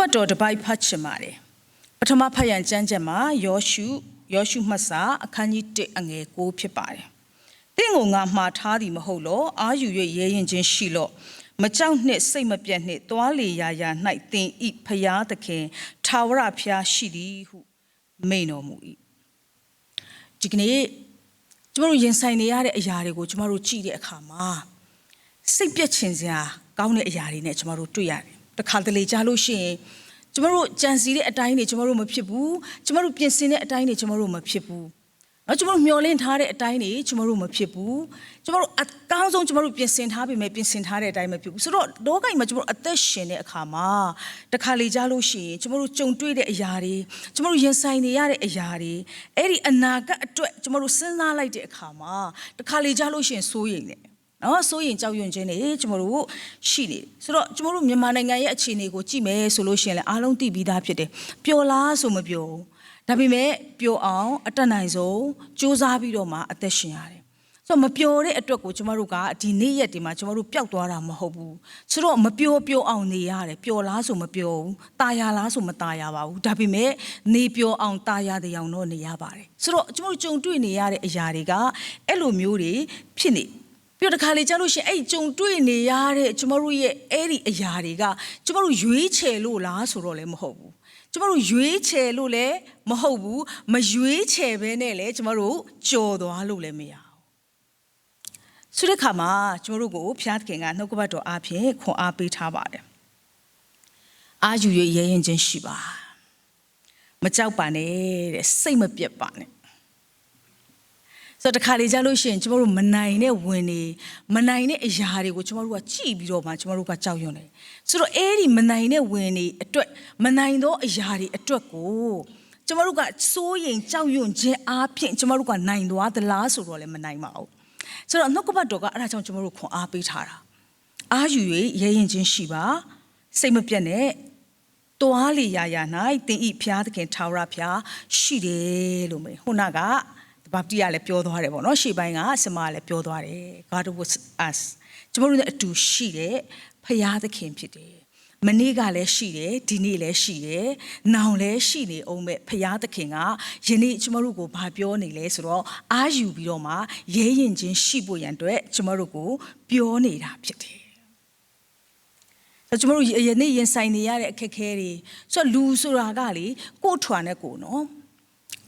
ပတ်တော်တစ်ပိုက်ဖတ်ချင်ပါတယ်ပထမဖတ်ရန်ကျမ်းချက်မှာယောရှုယောရှုမှတ်စာအခန်းကြီး1အငယ်9ဖြစ်ပါတယ်တင့်ကိုငါမှားထားသည်မဟုတ်လောအာယူ၍ရဲရင်ချင်းရှိလော့မကြောက်နှင့်စိတ်မပြတ်နှင့်သွားလေရာရာ၌တင်ဤဖျားသခင်ထာဝရဖျားရှိသည်ဟုမိန်တော်မူ၏ဒီကနေ့ကျမတို့ရင်ဆိုင်နေရတဲ့အရာတွေကိုကျမတို့ကြည့်တဲ့အခါမှာစိတ်ပြက်ခြင်းစရာကောင်းတဲ့အရာတွေနဲ့ကျမတို့တွေ့ရတယ် တခါတလေကြားလို့ရှိရင်ကျမတို့ကြံစီတဲ့အတိုင်းတွေကျမတို့မဖြစ်ဘူးကျမတို့ပြင်ဆင်တဲ့အတိုင်းတွေကျမတို့မဖြစ်ဘူးနော်ကျမတို့မျောလင့်ထားတဲ့အတိုင်းတွေကျမတို့မဖြစ်ဘူးကျမတို့အကောင်းဆုံးကျမတို့ပြင်ဆင်ထားပေမဲ့ပြင်ဆင်ထားတဲ့အတိုင်းမဖြစ်ဘူးဆိုတော့လောကကြီးမှာကျမတို့အသက်ရှင်တဲ့အခါမှာတခါလေကြားလို့ရှိရင်ကျမတို့ကြုံတွေ့တဲ့အရာတွေကျမတို့ရင်ဆိုင်နေရတဲ့အရာတွေအဲ့ဒီအနာဂတ်အတွက်ကျမတို့စဉ်းစားလိုက်တဲ့အခါမှာတခါလေကြားလို့ရှိရင်စိုးရိမ်တယ် နော်စိုးရင်ကြောက်ရွံ့ခြင်းတွေကျွန်တော်တို့ရှိနေဆိုတော့ကျွန်တော်တို့မြန်မာနိုင်ငံရဲ့အခြေအနေကိုကြည့်မယ်ဆိုလို့ရှိရင်လည်းအားလုံးသိပြီးသားဖြစ်တယ်ပျော်လားဆိုမပျော်ဘူးဒါပေမဲ့ပျော်အောင်အတက်နိုင်ဆုံးစူးစမ်းပြီးတော့မှအသက်ရှင်ရတယ်ဆိုတော့မပျော်တဲ့အတွက်ကိုကျမတို့ကဒီနေ့ရက်ဒီမှာကျမတို့ပျောက်သွားတာမဟုတ်ဘူးဆိုတော့မပျော်ပျော်အောင်နေရတယ်ပျော်လားဆိုမပျော်ဘူးตายရလားဆိုမตายရပါဘူးဒါပေမဲ့နေပျော်အောင်ตายရတဲ့အောင်တော့နေရပါတယ်ဆိုတော့ကျမတို့ကြုံတွေ့နေရတဲ့အရာတွေကအဲ့လိုမျိုးတွေဖြစ်နေ ပြီးတော့တခါလေကြားလို့ရှိရင်အဲ့ကြုံတွေ့နေရတဲ့ကျမတို့ရဲ့အဲ့ဒီအရာတွေကကျမတို့ရွေးချယ်လို့လားဆိုတော့လည်းမဟုတ်ဘူးကျမတို့ရွေးချယ်လို့လည်းမဟုတ်ဘူးမရွေးချယ်ဘဲနဲ့လည်းကျမတို့ကြော်သွားလို့လည်းမရဘူးဆိုတဲ့ခါမှာကျမတို့ကိုဘုရားသခင်ကနှုတ်ကပတ်တော်အားဖြင့်ခွန်အားပေးထားပါတယ်အာယူရရဲရင်ချင်းရှိပါမကြောက်ပါနဲ့တဲ့စိတ်မပြတ်ပါနဲ့ ဆိုတော့တခါလေကြားလို့ရှိရင်ကျမတို့မနိုင်တဲ့ဝင်နေမနိုင်တဲ့အရာတွေကိုကျမတို့ကကြည့်ပြီးတော့မှကျမတို့ကကြောက်ရွံ့တယ်ဆိုတော့အဲ့ဒီမနိုင်တဲ့ဝင်နေအတွက်မနိုင်သောအရာတွေအတွက်ကိုကျမတို့ကစိုးရင်ကြောက်ရွံ့ခြင်းအားဖြင့်ကျမတို့ကနိုင်သွားသလားဆိုတော့လည်းမနိုင်ပါဘူးဆိုတော့နှုတ်ကပတ်တော်ကအဲ့ဒါကြောင့်ကျမတို့ခွန်အားပေးထားတာအားယူ၍ရဲရင်ချင်းရှိပါစိတ်မပြတ်နဲ့တွားလီရာရာ၌တင်ဤဖျားသခင်ထာဝရဖျားရှိတယ်လို့မေခုနက ဘာပတိကလည်းပြောသွားတယ်ပေါ့နော်ရှေ့ပိုင်းကစမကလည်းပြောသွားတယ် God was us ကျွန်တော်တို့နဲ့အတူရှိတဲ့ဖရာသခင်ဖြစ်တယ်မနေ့ကလည်းရှိတယ်ဒီနေ့လည်းရှိတယ်နောင်လည်းရှိနေအောင်မဲ့ဖရာသခင်ကယနေ့ကျွန်တော်တို့ကိုဘာပြောနေလဲဆိုတော့အာယူပြီးတော့မှရဲရင်ချင်းရှိဖို့ရန်အတွက်ကျွန်တော်တို့ကိုပြောနေတာဖြစ်တယ်ကျွန်တော်တို့ယနေ့ရင်ဆိုင်နေရတဲ့အခက်အခဲတွေဆိုတော့လူဆိုတာကလေကို့ထွာနဲ့ကိုနော်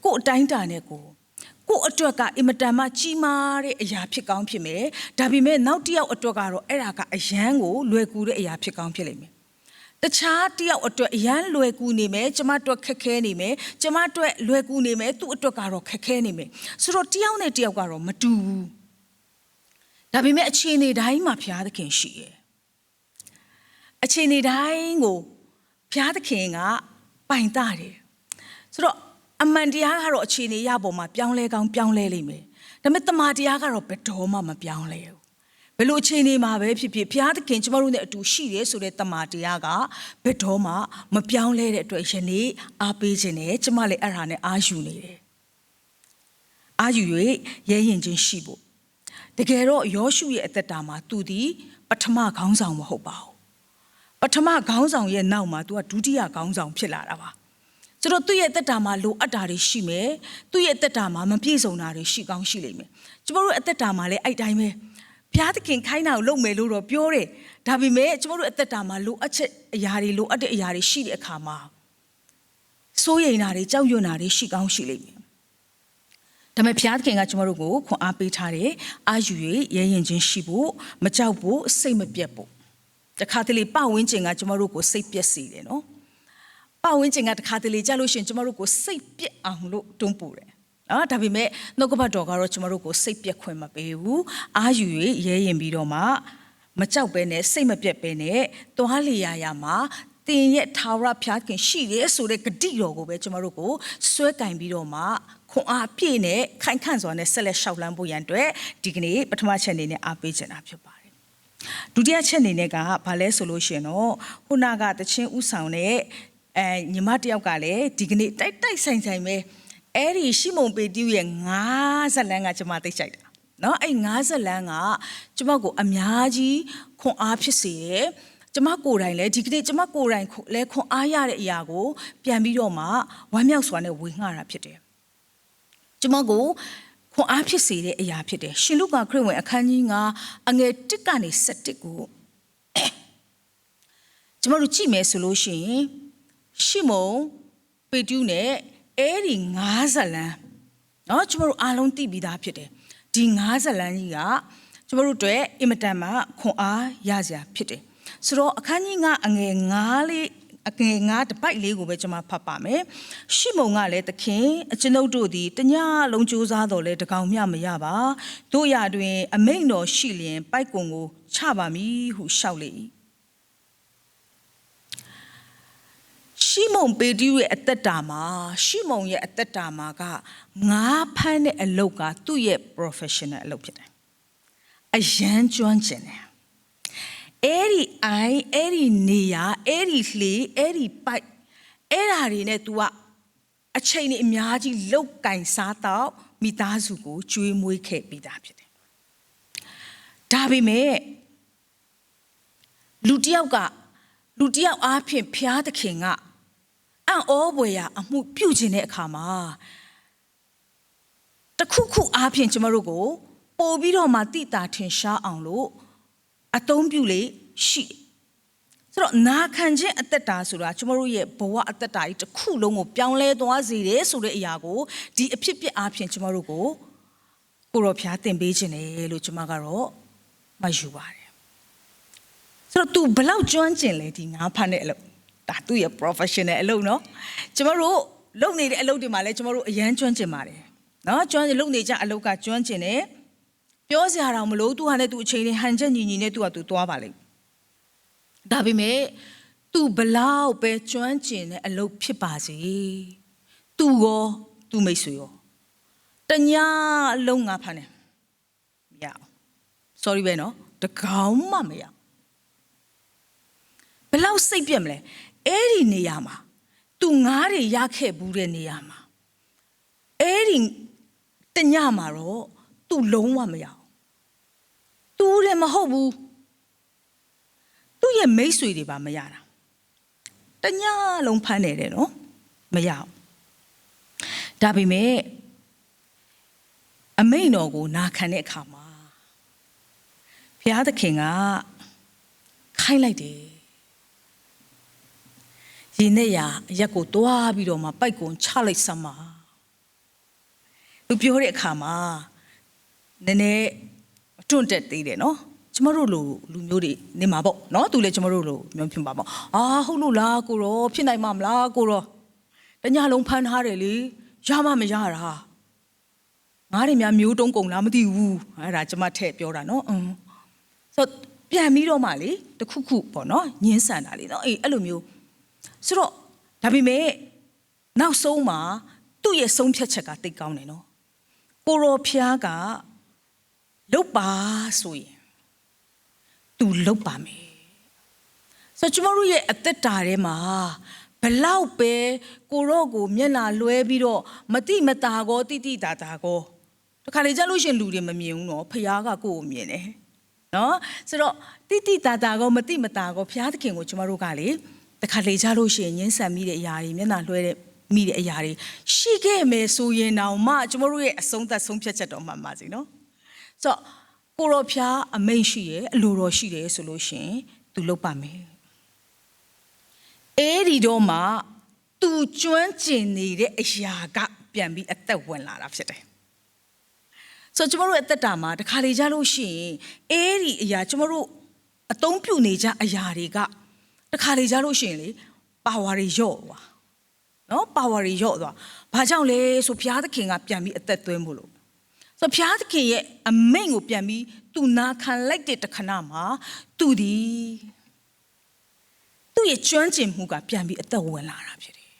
ကို့အတိုင်းတာနဲ့ကို ကို့အတွက်ကအင်မတန်မှကြီးမားတဲ့အရာဖြစ်ကောင်းဖြစ်မယ်ဒါပေမဲ့နောက်တစ်ယောက်အတွက်ကတော့အဲ့ဒါကအယမ်းကိုလွယ်ကူတဲ့အရာဖြစ်ကောင်းဖြစ်လိမ့်မယ်တခြားတယောက်အတွက်အရန်လွယ်ကူနေမယ်ကျမအတွက်ခက်ခဲနေမယ်ကျမအတွက်လွယ်ကူနေမယ်သူ့အတွက်ကတော့ခက်ခဲနေမယ်ဆိုတော့တယောက်နဲ့တယောက်ကတော့မတူဘူးဒါပေမဲ့အခြေအနေတိုင်းမှာဘုရားသခင်ရှိရဲ့အခြေအနေတိုင်းကိုဘုရားသခင်ကပိုင်တာတယ်ဆိုတော့ အမှန်တရားကတော့အခြေအနေရပေါ်မှာပြောင်းလဲကောင်းပြောင်းလဲလိမ့်မယ်ဒါပေမဲ့တမာတရားကတော့ဘယ်တော့မှမပြောင်းလဲဘူးဘယ်လိုအခြေအနေမှာပဲဖြစ်ဖြစ်ဘုရားသခင်ကျမတို့နဲ့အတူရှိတယ်ဆိုတဲ့တမာတရားကဘယ်တော့မှမပြောင်းလဲတဲ့အတွက်ယနေ့အားပေးခြင်းနဲ့ကျမလည်းအဲ့ဒါနဲ့အားယူနေတယ်အားယူ၍ရဲရင်ချင်းရှိဖို့တကယ်တော့ယောရှုရဲ့အသက်တာမှာသူဒီပထမခေါင်းဆောင်မဟုတ်ပါဘူးပထမခေါင်းဆောင်ရဲ့နောက်မှာ तू ကဒုတိယခေါင်းဆောင်ဖြစ်လာတာပါ ဆိုတော့သူ့ရဲ့အသက်တာမှာလိုအပ်တာတွေရှိမယ်သူ့ရဲ့အသက်တာမှာမပြည့်စုံတာတွေရှိကောင်းရှိလိမ့်မယ်ကျမတို့အသက်တာမှာလည်းအဲ့တိုင်းပဲဘုရားသခင်ခိုင်းတာကိုလုပ်မယ်လို့တော့ပြောတယ်ဒါပေမဲ့ကျမတို့အသက်တာမှာလိုအပ်ချက်အရာတွေလိုအပ်တဲ့အရာတွေရှိတဲ့အခါမှာစိုးရိမ်တာတွေကြောက်ရွံ့တာတွေရှိကောင်းရှိလိမ့်မယ်ဒါပေမဲ့ဘုရားသခင်ကကျမတို့ကိုခွန်အားပေးထားတယ်အာယူ၍ရဲရင်ချင်းရှိဖို့မကြောက်ဖို့စိတ်မပြတ်ဖို့တခါတလေပဝင်းကျင်ကကျမတို့ကိုစိတ်ပြက်စေတယ်နော် ပတ်ဝန်းကျင်ကတခါတလေကြလို့ရှိရင်ကျမတို့ကိုစိတ်ပြက်အောင်လို့တွန်းပို့တယ်နော်ဒါပေမဲ့နှုတ်ကပတ်တော်ကတော့ကျမတို့ကိုစိတ်ပြက်ခွင့်မပေးဘူးအာယူ၍ရဲရင်ပြီးတော့မှမကြောက်ပဲနဲ့စိတ်မပြက်ပဲနဲ့သွားလျာရာမှာတင်ရဲ့ထာဝရဘုရားခင်ရှိရဲဆိုတဲ့ဂတိတော်ကိုပဲကျမတို့ကိုစွဲကင်ပြီးတော့မှခွန်အားပြည့်နဲ့ခိုင်ခန့်စွာနဲ့ဆက်လက်ရှောက်လန်းဖို့ရန်အတွက်ဒီကနေ့ပထမချက်အနေနဲ့အားပေးချင်တာဖြစ်ပါတယ်ဒုတိယချက်အနေနဲ့ကဘာလဲဆိုလို့ရှိရင်တော့ခုနကတချင်းဥဆောင်တဲ့ အဲညီမတယောက်ကလည်းဒီကနေ့တိုက်တိုက်ဆိုင်ဆိုင်ပဲအဲ့ဒီရှိမုံပေတီးရဲ့50ဇလန်းကကျွန်မသိချိုက်တာနော်အဲ့50လမ်းကကျမကိုအများကြီးခွန်အားဖြစ်စေတယ်ကျမကိုယ်တိုင်လည်းဒီကနေ့ကျမကိုယ်တိုင်လည်းခွန်အားရတဲ့အရာကို ပြန်ပြီးတော့မှဝမ်းမြောက်စွာနဲ့ဝေငှတာဖြစ်တယ်ကျမကိုခွန်အားဖြစ်စေတဲ့အရာဖြစ်တယ်ရှင်လူကခရစ်ဝင်အခန်းကြီး9အငယ်1ကနေ7ကိုကျမတို့ကြည့်မယ်ဆိုလို့ရှိရင် ရှီမုန်ပေတူးနဲ့အဲ့ဒီ၅ဇလံနော်ကျမတို့အားလုံးသိပြီးသားဖြစ်တယ်ဒီ၅ဇလံကြီးကကျမတို့တွေအင်မတန်မှခွန်အားရစရာဖြစ်တယ်ဆိုတော့အခန်းကြီးကအငယ်၅လေးအငယ်၅တပိုက်လေးကိုပဲကျွန်မဖတ်ပါမယ်။ရှီမုံကလည်းသခင်အကျွန်ုပ်တို့သည်တညလုံးကြိုးစားတော်လဲတကောင်မျှမရပါ။တို့ရတွင် အမိန်တော်ရှိလျင်ပိုက်ကွန်ကိုချပါမည်ဟုလျှောက်လေ၏ ရှီမုန်ပေတီရဲ့အသက်တာမှာရှီမုန်ရဲ့အသက်တာမှာကငါးဖမ်းတဲ့အလုပ်ကသူ့ရဲ့ professional အလုပ်ဖြစ်တယ်အရန်ကျွမ်းကျင်တယ်အဲ့ဒီအိုင်အဲ့ဒီနေရအဲ့ဒီလှေအဲ့ဒီပိုက်အဲ့ဓာတွေနဲ့ तू ကအချိန်ကြီးအများကြီးလုတ်ကင်စားတော့မိသားစုကိုကျွေးမွေးခဲ့ပြီးသားဖြစ်တယ်ဒါပေမဲ့လူတစ်ယောက်ကလူတစ်ယောက်အားဖြင့်ဖျားသခင်က အံ့ဩပွေရအမှုပြုတ်ခြင်းတဲ့အခါမှာတခုခုအားဖြင့်ကျမတို့ကို ပို့ပြီးတော့မှတိတာထင်ရှားအောင်လို့အသုံးပြုလေရှိတယ်ဆိုတော့နာခံခြင်းအသက်တာဆိုတာကျမတို့ရဲ့ဘဝအသက်တာကြီးတစ်ခုလုံးကိုပြောင်းလဲသွားစေတယ်ဆိုတဲ့အရာကိုဒီအဖြစ်ပြက်အားဖြင့်ကျမတို့ကိုကိုရောဖျားတင်ပေးခြင်းတယ်လို့ကျမကတော့မှတ်ယူပါတယ်ဆိုတော့ तू ဘလောက်ကျွမ်းကျင်လဲဒီငါးဖတ်တဲ့အလုပ် ဒါသူ့ရဲ့ professional အလုပ်နော်ကျမတို့လုပ်နေတဲ့အလုပ်တွေမှာလည်းကျမတို့အရန်ကျွမ်းကျင်ပါတယ်နော်ကျွမ်းကျင်လုပ်နေကြအလုပ်ကကျွမ်းကျင်တယ်ပြောစရာတော့မလို့သူဟာနဲ့သူအချိန်နဲ့ဟန်ချက်ညီညီနဲ့သူကသူသွားပါလိမ့်ဒါပေမဲ့သူဘလောက်ပဲကျွမ်းကျင်တဲ့အလုပ်ဖြစ်ပါစေသူရောသူမိတ်ဆွေရောတညာအလုံးငါဖန်တယ်မရအောင် sorry ပဲနော်တကောင်မှမရအောင် ဘလောက်စိတ်ပြက်မလဲအဲ့ဒီနေရာမှာသူငားတွေရခဲ့ဘူးတဲ့နေရာမှာအဲ့ဒီတညမှာတော့သူလုံးဝမရအောင်သူလည်းမဟုတ်ဘူးသူ့ရဲ့မိတ်ဆွေတွေပါမရတာတညလုံးဖမ်းနေတယ်နော်မရအောင်ဒါပေမဲ့အမိန်တော်ကိုနာခံတဲ့အခါမှာဘုရားသခင်ကခိုင်းလိုက်တယ် ရင်းနဲ့ရအရက်ကိုတွားပြီးတော့မှပိုက်ကွန်ချလိုက်စမ်းပါသူပြောတဲ့အခါမှာနည်းနည်းတွန့်တက်သေးတယ်နော်ကျမတို့လိုလူမျိုးတွေနေမှာပေါ့နော်သူလည်းကျမတို့လိုမျိုးဖြစ်ပါပေါ့အာဟုတ်လို့လားကိုရောဖြစ်နိုင်မှာမလားကိုရောတညလုံးဖမ်းထားတယ်လေရမမရတာငါးတွေများမျိုးတုံးကုန်လားမသိဘူးအဲ့ဒါကျမထည့်ပြောတာနော်အင်းဆိုပြန်ပြီးတော့မှလေတခုခုပေါ့နော်ညင်းဆန်တာလေနော်အေးအဲ့လိုမျိုး ဆိုတော့ဒါပေမဲ့နောက်ဆုံးမှာသူ့ရဲ့ဆုံးဖြတ်ချက်ကတိတ်ကောင်းတယ်နော်ကိုရောဖျားကလုတ်ပါဆိုရင်သူလုတ်ပါမယ်ဆိုတော့ကျမတို့ရဲ့အသက်တာထဲမှာဘလောက်ပဲကိုရော့ကိုမျက်နှာလွှဲပြီးတော့မတိမတာကောတိတိတာတာကောတခါလေကြလို့ရှင်လူတွေမမြင်ဘူးနော်ဖခင်ကကိုယ်ကိုမြင်တယ်နော်ဆိုတော့တိတိတာတာကောမတိမတာကောဘုရားသခင်ကိုကျမတို့ကလေ တခါလေကြလို့ရှင်ညင်းဆန်မိတဲ့အရာတွေမျက်နှာလွှဲတဲ့မိတဲ့အရာတွေရှိခဲ့မယ်ဆိုရင်တောင်မှကျမတို့ရဲ့အဆုံးသက်ဆုံးဖြတ်ချက်တော့မှန်ပါစေနော်ဆိုတော့ကိုရောဖျားအမိတ်ရှိရဲ့အလိုတော်ရှိတယ်ဆိုလို့ရှင်သူလုပ်ပါမယ်အဲ့ဒီတော့မှသူကျွမ်းကျင်နေတဲ့အရာကပြန်ပြီးအသက်ဝင်လာတာဖြစ်တယ်ဆိုတော့ကျမတို့အသက်တာမှာတခါလေကြလို့ရှိရင်အဲ့ဒီအရာကျမတို့အသုံးပြုနေကြအရာတွေက တခါလေကြလို့ရှိရင်လေပါဝါတွေယော့သွားနော်ပါဝါတွေယော့သွားဘာကြောင့်လဲဆိုဘုရားသခင်ကပြန်ပြီးအသက်သွင်းဖို့လို့ဆိုဘုရားသခင်ရဲ့အမိန့်ကိုပြန်ပြီးသူနာခံလိုက်တဲ့တခဏမှာသူဒီသူ့ရဲ့ကျွမ်းကျင်မှုကပြန်ပြီးအသက်ဝင်လာတာဖြစ်တယ်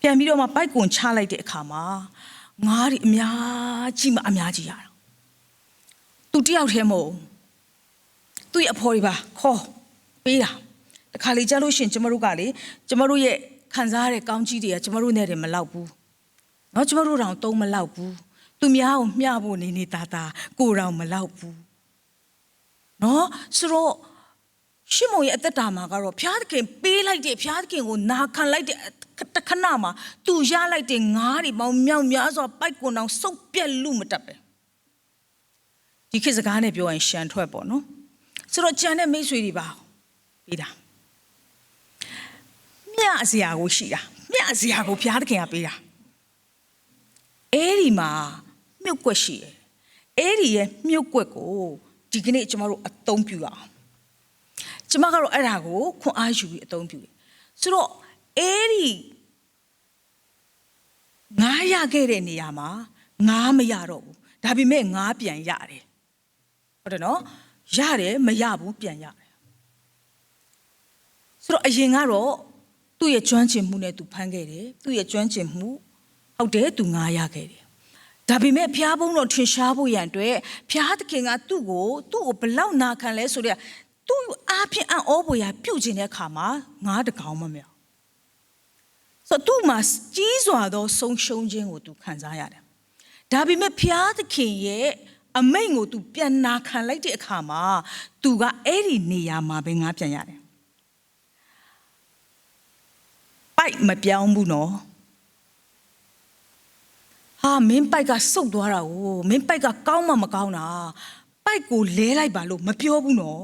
ပြန်ပြီးတော့မှပိုက်ကွန်ချလိုက်တဲ့အခါမှာငါးတွေအများကြီးမှအများကြီးရတာသူတယောက်တည်းမဟုတ်သူ့ရဲ့အဖေါ်တွေပါခေါ် ပေးတာတခါလေကြားလို့ရှင်ကျမတို့ကလေကျမတို့ရဲ့ခံစားရတဲ့ကောင်းကြီးတွေကကျမတို့နဲ့တည်းမလောက်ဘူးเนาะကျမတို့တောင်သုံးမလောက်ဘူးသူများကိုမျှဖို့နေနေတာတာကိုတောင်မလောက်ဘူးเนาะဆိုတော့ ရှစ်မုံရဲ့အသက်တာမှာကတော့ဘုရားသခင်ပေးလိုက်တဲ့ဘုရားသခင်ကိုနာခံလိုက်တဲ့တခဏမှာသူရလိုက်တဲ့ငါးတွေပေါင်းမြောက်များစွာပိုက်ကွန်အောင်စုပ်ပြက်လူမတက်ပဲဒီခေတ်စကားနဲ့ပြောရင်ရှန်ထွက်ပေါ့နော်ဆိုတော့ကြံတဲ့မိတ်ဆွေတွေပါ ပေးတာမြအစရာကိုရှိတာမြအစရာကိုဘုရားသခင်ကပေးတာအဲ့ဒီမှာမြုပ်ကွက်ရှိတယ်အဲ့ဒီရဲ့မြုပ်ကွက်ကိုဒီကနေ့ကျွန်တော်တို့အသုံးပြုရအောင်ကျမကတော့အဲ့ဒါကိုခွန်အားယူပြီးအသုံးပြုတယ်ဆိုတော့အဲ့ဒီငားရခဲ့တဲ့နေရာမှာငားမရတော့ဘူးဒါပေမဲ့ငားပြန်ရတယ်ဟုတ်တယ်နော်ရတယ်မရဘူးပြန်ရတယ် ဆိုတော့အရင်ကတော့သူ့ရဲ့ကျွမ်းကျင်မှုနဲ့သူဖမ်းခဲ့တယ်သူ့ရဲ့ကျွမ်းကျင်မှုဟုတ်တယ်သူငားရခဲ့တယ်ဒါပေမဲ့ဖျားဘုံတော်ထင်ရှားဖို့ရန်အတွက်ဖျားသခင်ကသူ့ကိုသူ့ကိုဘလောက်နာခံလဲဆိုတော့သူ့အားဖြင့်အံ့ဩဖွယ်ရာပြုတ်ခြင်းတဲ့အခါမှာငါးတကောင်မမြောက်ဆိုတော့သူ့မှာကြီးစွာသောဆုံးရှုံးခြင်းကိုသူခံစားရတယ်ဒါပေမဲ့ဖျားသခင်ရဲ့အမိန့်ကိုသူပြန်နာခံလိုက်တဲ့အခါမှာသူကအဲ့ဒီနေရာမှာပဲငါပြန်ရတယ်ပို က်မပြောင်းဘူးနော်ဟာမင်းပိုက်ကစုတ်သွားတာကိုမင်းပိုက်ကကောင်းမှမကောင်းတာပိုက်ကိုလဲလိုက်ပါလို့မပြောဘူးနော်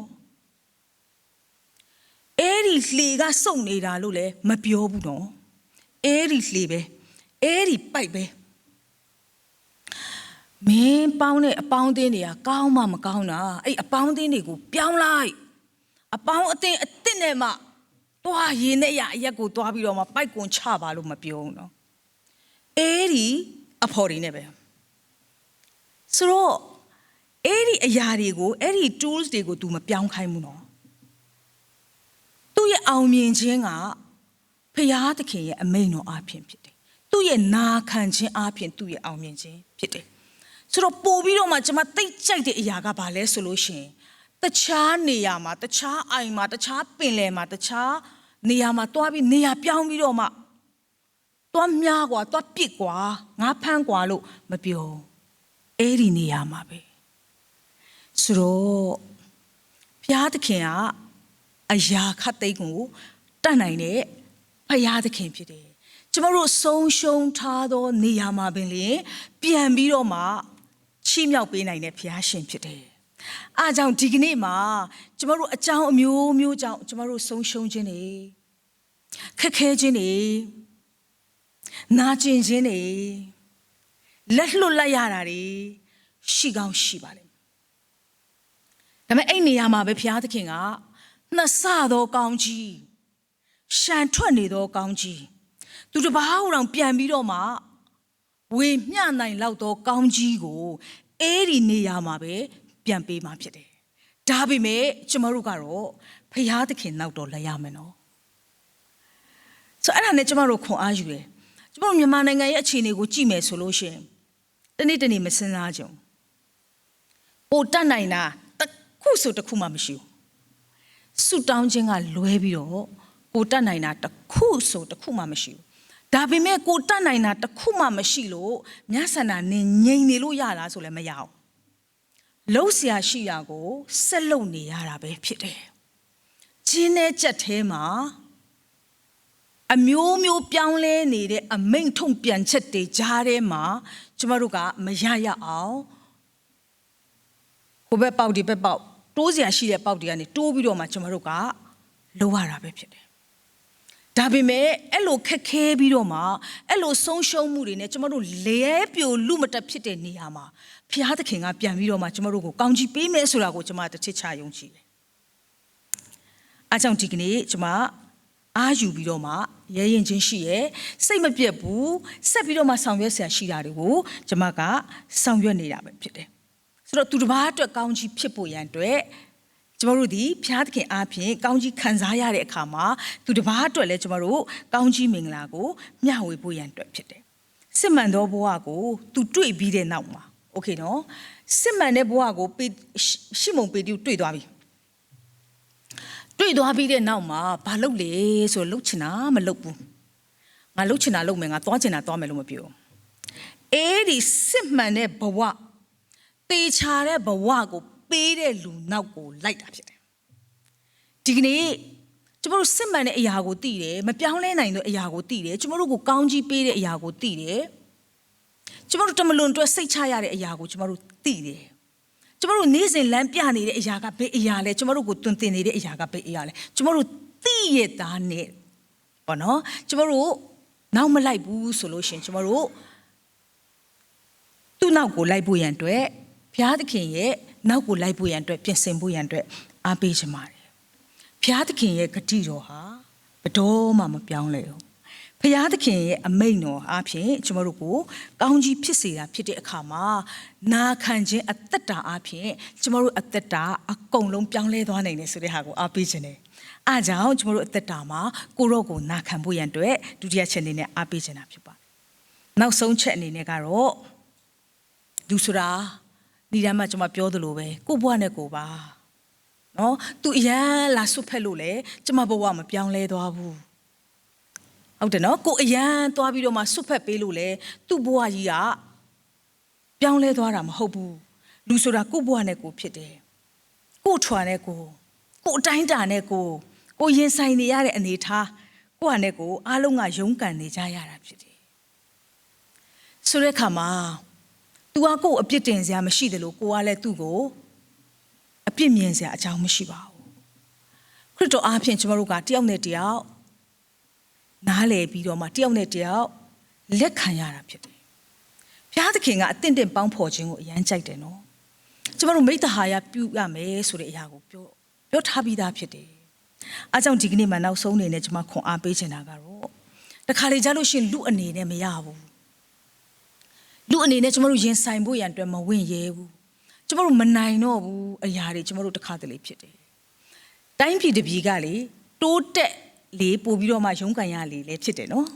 အဲ့ဒီလှေကစုတ်နေတာလို့လည်းမပြောဘူးနော်အဲ့ဒီလှေပဲအဲ့ဒီပိုက်ပဲမင်းပေါင်းတဲ့အပေါင်းအသင်းတွေကကောင်းမှမကောင်းတာအဲ့အပေါင်းအသင်းတွေကိုပြောင်းလိုက်အပေါင်းအသင်းအစ်စ်နဲ့မှ တွားရင်းနဲ့ရအရက်ကိုတွားပြီးတော့မှပိုက်ကွန်ချပါလို့မပြောဘူးနော်အဲ့ဒီအဖော်တွေနဲ့ပဲဆိုတော့အဲ့ဒီအရာတွေကိုအဲ့ဒီ tools တွေကို तू မပြောင်းခိုင်းဘူးနော်သူ့ရဲ့အောင်မြင်ခြင်းကဖရာသခင်ရဲ့အမိန့်တော်အဖြစ်ဖြစ်တယ်သူ့ရဲ့နာခံခြင်းအဖြစ်သူ့ရဲ့အောင်မြင်ခြင်းဖြစ်တယ်ဆိုတော့ပို့ပြီးတော့မှကျွန်မသိတ်ကြိုက်တဲ့အရာကဘာလဲဆိုလို့ရှိရင် တခြားနေရာမှာတခြားအိမ်မှာတခြားပင်လယ်မှာတခြားနေရာမှာတွားပြီးနေရာပြောင်းပြီးတော့မှ သွားများกว่าသွားပစ်กว่าငါဖမ်းกว่าလို့မပြောအဲ့ဒီနေရာမှာပဲဆိုတော့ဘုရားသခင်ကအရာခတ်သိမ်းကိုတတ်နိုင်တဲ့ဘုရားသခင်ဖြစ်တယ်ကျမတို့ဆုံးရှုံးထားသောနေရာမှာပင်လေပြန်ပြီးတော့မှချီးမြှောက်ပေးနိုင်တဲ့ဘုရားရှင်ဖြစ်တယ် အားကြောင့်ဒီကနေ့မှာကျမတို့အကြောင်းအမျိုးမျိုးကြောင့်ကျမတို့ဆုံးရှုံးခြင်းတွေခက်ခဲခြင်းတွေနာကျင်ခြင်းတွေလက်လွတ်လိုက်ရတာတွေရှိကောင်းရှိပါလိမ့်မယ်ဒါပေမဲ့အဲ့နေရာမှာပဲဘုရားသခင်ကနှစ်ဆသောကောင်းကြီးရှန်ထွက်နေသောကောင်းကြီးသူတစ်ပါးဟိုတောင်ပြန်ပြီးတော့မှဝေမျှနိုင်လောက်သောကောင်းကြီးကိုအဲ့ဒီနေရာမှာပဲ ပြန်ပေးมาဖြစ်တယ်ဒါပေမဲ့ကျမတို့ကတော့ဘုရားသခင်နောက်တော့လက်ရမယ်နော်ဆိုအဲ့ဒါနဲ့ကျမတို့ခွန်အားယူတယ်ကျမတို့မြန်မာနိုင်ငံရဲ့အခြေအနေကိုကြည့်မယ်ဆိုလို့ရှိရင်တနေ့တနေ့မစင်စားကြုံပိုတတ်နိုင်တာတစ်ခုဆိုတစ်ခုမှမရှိဘူးဆူတောင်းခြင်းကလွဲပြီးတော့ကိုတတ်နိုင်တာတစ်ခုဆိုတစ်ခုမှမရှိဘူးဒါပေမဲ့ကိုတတ်နိုင်တာတစ်ခုမှမရှိလို့မြတ်ဆန္ဒနေငြိမ်နေလို့ရလားဆိုလည်းမရအောင် လှုပ်ရှားရှိရာကိုဆက်လုပ်နေရတာပဲဖြစ်တယ်ကျင်းတဲ့ကြက်ထဲမှာအမျိုးမျိုးပြောင်းလဲနေတဲ့အမိန့်ထုံပြန်ချက်တွေကြားထဲမှာကျမတို့ကမရရအောင်ဟိုဘက်ပေါက်ဒီဘက်ပေါက်တိုးစရာရှိတဲ့ပေါက်တွေကနေတိုးပြီးတော့မှကျမတို့ကလိုရတာပဲဖြစ်တယ်။ဒါပေမဲ့အဲ့လိုခက်ခဲပြီးတော့မှအဲ့လိုဆုံးရှုံးမှုတွေနဲ့ကျမတို့လဲပြိုလူမတက်ဖြစ်တဲ့နေရာမှာ ဘုရားသခင်ကပြန်ပြီးတော့မှကျမတို့ကိုကောင်းချီးပေးမယ်ဆိုတာကိုကျမတစ်ချက်ချယုံကြည်တယ်။အားကြောင့်ဒီကနေ့ကျမအားယူပြီးတော့မှရဲရင်ချင်းရှိရဲစိတ်မပြတ်ဘူးဆက်ပြီးတော့မှဆောင်ရွက်ဆရာရှိတာတွေကိုကျမကဆောင်ရွက်နေတာပဲဖြစ်တယ်ဆိုတော့သူတစ်ပါးအတွက်ကောင်းကြီးဖြစ်ဖို့ရန်အတွက်ကျမတို့ဒီဖျားသခင်အားဖြင့်ကောင်းကြီးခံစားရတဲ့အခါမှာသူတစ်ပါးအတွက်လည်းကျမတို့ကောင်းကြီးမင်္ဂလာကိုမျှဝေဖို့ရန်အတွက်ဖြစ်တယ်စစ်မှန်သောဘဝကိုသူတွေ့ပြီးတဲ့နောက်မှာ โอเคနော်စစ်မှန်တဲ့ဘဝကိုပေရှိမုံပေတူတွေ့သွားပြီ တွေ့သွားပြီးတဲ့နောက်မှာဘာလုပ်လဲဆိုတော့လှုပ်ချင်တာမလှုပ်ဘူးငါလှုပ်ချင်တာလှုပ်မယ်ငါသွားချင်တာသွားမယ်လို့မပြောအဲ့ဒီစစ်မှန်တဲ့ဘဝတေချာတဲ့ဘဝကိုပေးတဲ့လူနောက်ကိုလိုက်တာဖြစ်တယ်ဒီ ဒီကနေ့ကျမတို့စစ်မှန်တဲ့အရာကိုသိတယ်မပြောင်းလဲနိုင်တဲ့အရာကိုသိတယ်ကျမတို့ကိုကောင်းကြီးပေးတဲ့အရာကိုသိတယ် ကျမတို့တမလွန်အတွက်စိတ်ချရတဲ့အရာကိုကျမတို့သိတယ်ကျမတို့နေ့စဉ်လမ်းပြနေတဲ့အရာကဘယ်အရာလဲကျမတို့ကိုတွင်တင်နေတဲ့အရာကဘယ်အရာလဲကျမတို့သိရတာနဲ့ပေါ့နော်ကျမတို့နောက်မလိုက်ဘူးဆိုလို့ရှရင်ကျမတို့သူ့နောက်ကိုလိုက်ဖို့ရန်အတွက်ဘုရားသခင်ရဲ့နောက်ကိုလိုက်ဖို့ရန်အတွက်ပြင်ဆင်ဖို့ရန်အတွက်အားပေးချင်ပါတယ်ဘုရားသခင်ရဲ့ဂတိတော်ဟာဘယ်တော့မှမပြောင်းလဲဘူး ဘုရားသခင်ရဲ့အမိန့်တော်အားဖြင့်ကျမတို့ကိုကောင်းကြီးဖြစ်စေတာဖြစ်တဲ့အခါမှာနာခံခြင်းအသက်တာအားဖြင့်ကျမတို့အသက်တာအကုန်လုံးပြောင်းလဲသွားနိုင်တယ်ဆိုတဲ့ဟာကိုအားပေးခြင်းတယ်အားကြောင့်ကျမတို့အသက်တာမှာကိုရော့ကိုနာခံဖို့ရန်အတွက်ဒုတိယချက်အနေနဲ့အားပေးခြင်းတာဖြစ်ပါတယ်နောက်ဆုံးချက်အနေနဲ့ကတော့လူဆိုတာဒီတမ်းမှကျွန်မပြောသလိုပဲကိုယ့်ဘဝနဲ့ကိုယ်ပါနော်သူအရန်လာဆွတ်ဖက်လို့လေကျွန်မဘဝမပြောင်းလဲသွားဘူး ဟုတ်တယ်နော်ကိုယ်အရန်သွားပြီးတော့မှဆွတ်ဖက်ပေးလို့လေသူ့ဘဝကြီးကပြောင်းလဲသွားတာမဟုတ်ဘူးလူဆိုတာကိုယ့်ဘဝနဲ့ကိုယ်ဖြစ်တယ်ကိုယ်ထွာနဲ့ကိုယ်ကိုယ်အတိုင်းတာနဲ့ကိုယ်ကိုယ်ရင်ဆိုင်နေရတဲ့အနေထားကိုယ့်ဟာနဲ့ကိုယ်အားလုံးကရုန်းကန်နေကြရတာဖြစ်တယ်ဆိုတဲ့အခါမှာ तू ကကိုယ်အပြစ်တင်စရာမရှိတယ်လို့ကိုကလည်းသူ့ကိုအပြစ်မြင်စရာအကြောင်းမရှိပါဘူးခရစ်တော်အားဖြင့်ကျွန်တော်တို့ကတယောက်နဲ့တယောက် နားလည်ပြီးတော့မှတယောက်နဲ့တယောက်လက်ခံရတာဖြစ်တယ်ဘုရားသခင်ကအတင့်တင့်ပေါင်းဖော်ခြင်းကိုအရန်ကြိုက်တယ်နော်ကျွန်တော်တို့မိတ္တဟာယပြုရမယ်ဆိုတဲ့အရာကိုပြောပြောထားပြီးသားဖြစ်တယ်အားကြောင့်ဒီကနေ့မှနောက်ဆုံးအနေနဲ့ကျွန်မခွန်အားပေးချင်တာကတော့တခါလေကြားလို့ရှိရင်လူအနေနဲ့မရဘူးလူအနေနဲ့ကျမတို့ရင်ဆိုင်ဖို့ရန်အတွက်မဝင်ရဲဘူးကျမတို့မနိုင်တော့ဘူးအရာတွေကျမတို့တစ်ခါတလေဖြစ်တယ်တိုင်းပြည်တစ်ပြည်ကလေတိုးတက် လေပို့ပြီးတော့မှရုန်းကန်ရလေလေဖြစ်တယ်နော်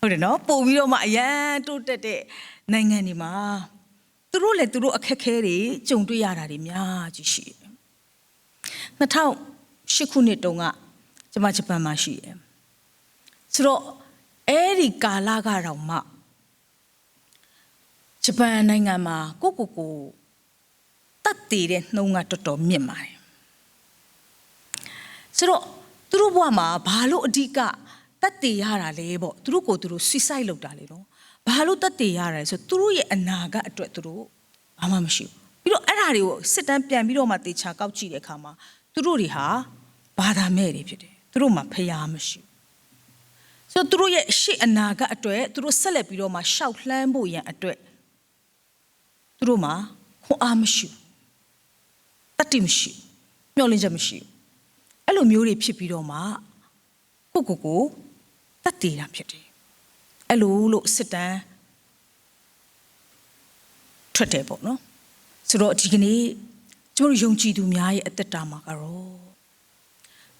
ဟုတ်တယ်နော်ပို့ပြီးတော့မှအရန်တိုးတက်တဲ့နိုင်ငံတွေမှာသူတို့လည်းသူတို့အခက်အခဲတွေကြုံတွေ့ရတာတွေများကြီးရှိတယ်2008ခုနှစ်တုန်းကကျမဂျပန်မှာရှိတယ်ဆိုတော့အဲ့ဒီကာလကတော့မှဂျပန်နိုင်ငံမှာကိုကိုကိုတတ်တည်တဲ့နှုံးကတော်တော်မြင့်ပါတယ်ဆိုတော့ သူတို့ဘဝမှာဘာလို့အဓိကတတ်တည်ရတာလဲပေါ့သူတို့ကိုသူတို့ suicide လုပ်တာလေနော်ဘာလို့တတ်တည်ရတာလဲဆိုသူတို့ရဲ့အနာဂတ်အတွက်သူတို့ဘာမှမရှိဘူးပြီးတော့အဲ့ဒါတွေကိုစစ်တမ်းပြန်ပြီးတော့မှတေချာကောက်ကြည့်တဲ့အခါမှာသူတို့တွေဟာဘာသာမဲ့တွေဖြစ်တယ်သူတို့မှာဖျားမရှိဘူးဆိုတော့သူတို့ရဲ့ရှေ့အနာဂတ်အတွက်သူတို့ဆက်လက်ပြီးတော့မှရှောက်လှမ်းဖို့ရန်အတွက်သူတို့မှာခွန်အားမရှိဘူးတတ်တိမရှိဘူးမျှော်လင့်ချက်မရှိဘူး အဲ့လိုမျိုးတွေဖြစ်ပြီးတော့မှကိုကိုကိုတတ်တည်တာဖြစ်တယ်အဲ့လိုလို့စစ်တမ်းထွက်တယ်ပေါ့နော်ဆိုတော့ဒီကနေ့ကျွန်တော်ယုံကြည်သူများရဲ့အသက်တာမှာကတော့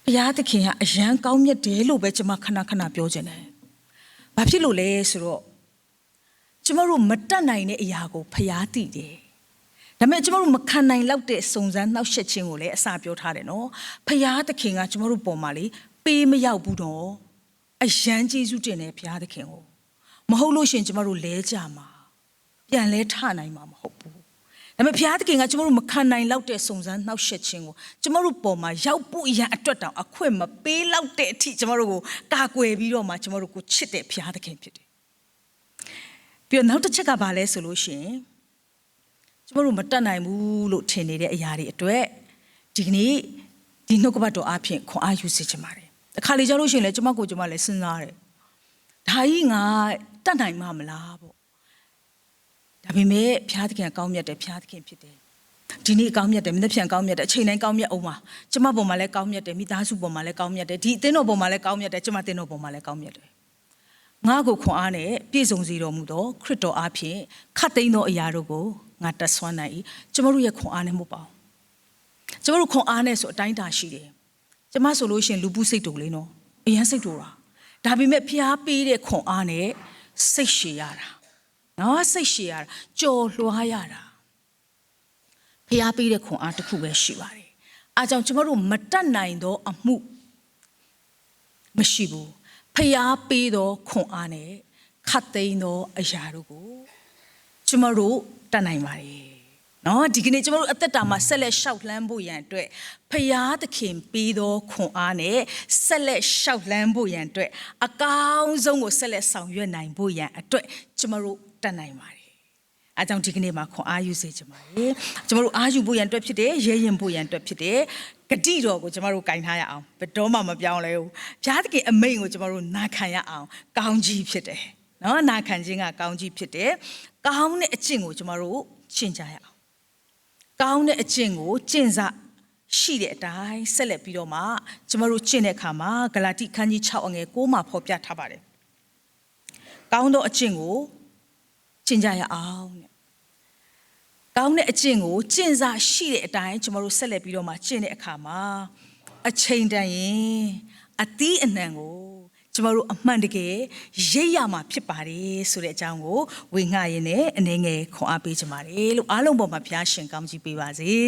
ဘုရားသခင်ကအရန်ကောင်းမြတ်တယ်လို့ပဲကျွန်မခဏခဏပြောချင်တယ်ဘာဖြစ်လို့လဲဆိုတော့ကျမတို့မတတ်နိုင်တဲ့အရာကိုဖျားတည်တယ်။ ဒါပေမဲ့ကျမတို့မခံနိုင်လောက်တဲ့စုံစမ်းနှောက်ယှက်ခြင်းကိုလည်းအစာပြောထားတယ်နော်။ဖျားသခင်ကကျမတို့ပေါ်မှာလေပေးမရောက်ဘူးတော့။အယံကျေးဇူးတင်တယ်ဖျားသခင်ကို။မဟုတ်လို့ရှရင်ကျမတို့လဲကြမှာ။ပြန်လဲထနိုင်မှာမဟုတ်ဘူး။ဒါပေမဲ့ဘုရားသခင်ကကျမတို့မခံနိုင်လောက်တဲ့စုံစမ်းနှောက်ယှက်ခြင်းကိုကျမတို့ပေါ်မှာရောက်ဖို့အရန်အတွက်တောင်အခွင့်မပေးလောက်တဲ့အထိကျမတို့ကိုကာကွယ်ပြီးတော့မှကျမတို့ကိုချစ်တဲ့ဘုရားသခင်ဖြစ်တယ်ပြီးတော့နောက်တစ်ချက်ကဘာလဲဆိုလို့ရှိရင် ကျမတို့မတတ်နိုင်ဘူးလို့ထင်နေတဲ့အရာတွေအတွက်ဒီကနေ့ဒီနှုတ်ကပတ်တော်အဖြစ်ခွန်အားယူစေချင်ပါတယ်။အခါလေကြောက်လို့ရှိရင်လည်းကျမကိုကျမလည်းစဉ်းစားတယ်။ဒါကြီးငါတတ်နိုင်မှာမလားပေါ့။ဒါပေမဲ့ဘုရားသခင်ကကောင်းမြတ်တယ်ဘုရားသခင်ဖြစ်တယ်။ဒီနေ့ကောင်းမြတ်တယ်မနေ့ပြန်ကောင်းမြတ်တယ်အချိန်တိုင်းကောင်းမြတ်အောင်ပါ။ကျမပေါ်မှာလည်းကောင်းမြတ်တယ်မိသားစုပေါ်မှာလည်းကောင်းမြတ်တယ်ဒီအသင်းတော်ပေါ်မှာလည်းကောင်းမြတ်တယ်ကျမအသင်းတော်ပေါ်မှာလည်းကောင်းမြတ်တယ်။ငါကိုခွန်အားနဲ့ပြည့်စုံစေတော်မူသောခရစ်တော်အားဖြင့်ခတ်သိမ်းသောအရာတို့ကို ငါတတ်ဆွမ်းနိုင်၏ကျမတို့ရဲ့ခွန်အားနဲ့မဟုတ်ပါဘူးကျမတို့ခွန်အားနဲ့ဆိုအတိုင်းအတာရှိတယ်ကျမဆိုလို့ရှိရင်လူပုစိတ်တူလေးနော်အရန်စိတ်တူတာဒါပေမဲ့ဖျားပေးတဲ့ခွန်အားနဲ့စိတ်ရှည်ရတာနော်စိတ်ရှည်ရတာကြော်လွှားရတာဖျားပေးတဲ့ခွန်အားတစ်ခုပဲရှိပါတယ်အားကြောင့်ကျမတို့မတတ်နိုင်သောအမှုမရှိဘူးဖျားပေးသောခွန်အားနဲ့ခတ်သိမ်းသောအရာတို့ကိုကျမတို့ တတ်နိုင်ပါတယ်နော်ဒီကနေ့ကျမတို့အသက်တာမှာဆက်လက်ရှောက်လှမ်းဖို့ရန်အတွက်ဖရာသခင်ပေးသောခွန်အားနဲ့ဆက်လက်ရှောက်လှမ်းဖို့ရန်အတွက်အကောင်းဆုံးကိုဆက်လက်ဆောင်ရွက်နိုင်ဖို့ရန်အတွက်ကျမတို့တတ်နိုင်ပါတယ်။အဲကြောင့်ဒီကနေ့မှာခွန်အားယူစေချင်ပါတယ်။ကျမတို့အားယူဖို့ရန်အတွက်ဖြစ်တယ်ရဲရင်ဖို့ရန်အတွက်ဖြစ်တယ်။ဂတိတော်ကိုကျမတို့ကင်ထားရအောင်ဘယ်တော့မှမပြောင်းလဲဘူး။ဘုရားသခင်အမိန့်ကိုကျမတို့နာခံရအောင်ကောင်းကြီးဖြစ်တယ်။ နော်နာခံခြင်းကကောင်းကြီးဖြစ်တယ်။ကောင်းတဲ့အကျင့်ကိုကျမတို့ရှင်းကြရအောင်။ကောင်းတဲ့အကျင့်ကိုကျင့်စရှိတဲ့အတိုင်းဆက်လက်ပြီးတော့မှကျမတို့ကျင့်တဲ့အခါမှာဂလာတိခန်းကြီး6အငယ်6မှာဖော်ပြထားပါတယ်။ကောင်းသောအကျင့်ကိုကျင့်ကြရအောင်တဲ့။ကောင်းတဲ့အကျင့်ကိုကျင့်စရှိတဲ့အတိုင်းကျမတို့ဆက်လက်ပြီးတော့မှကျင့်တဲ့အခါမှာအချိန်တန်ရင်အသီးအနှံကို ကျမတို့အမှန်တကယ်ရိပ်ရမှာဖြစ်ပါတယ်ဆိုတဲ့အကြောင်းကိုဝေငှရင်းနဲ့အနေငယ်ခွန်အားပေးကြပါတယ်လို့အားလုံးပေါ်မှာဘုရားရှင်ကောင်းချီးပေးပါစေ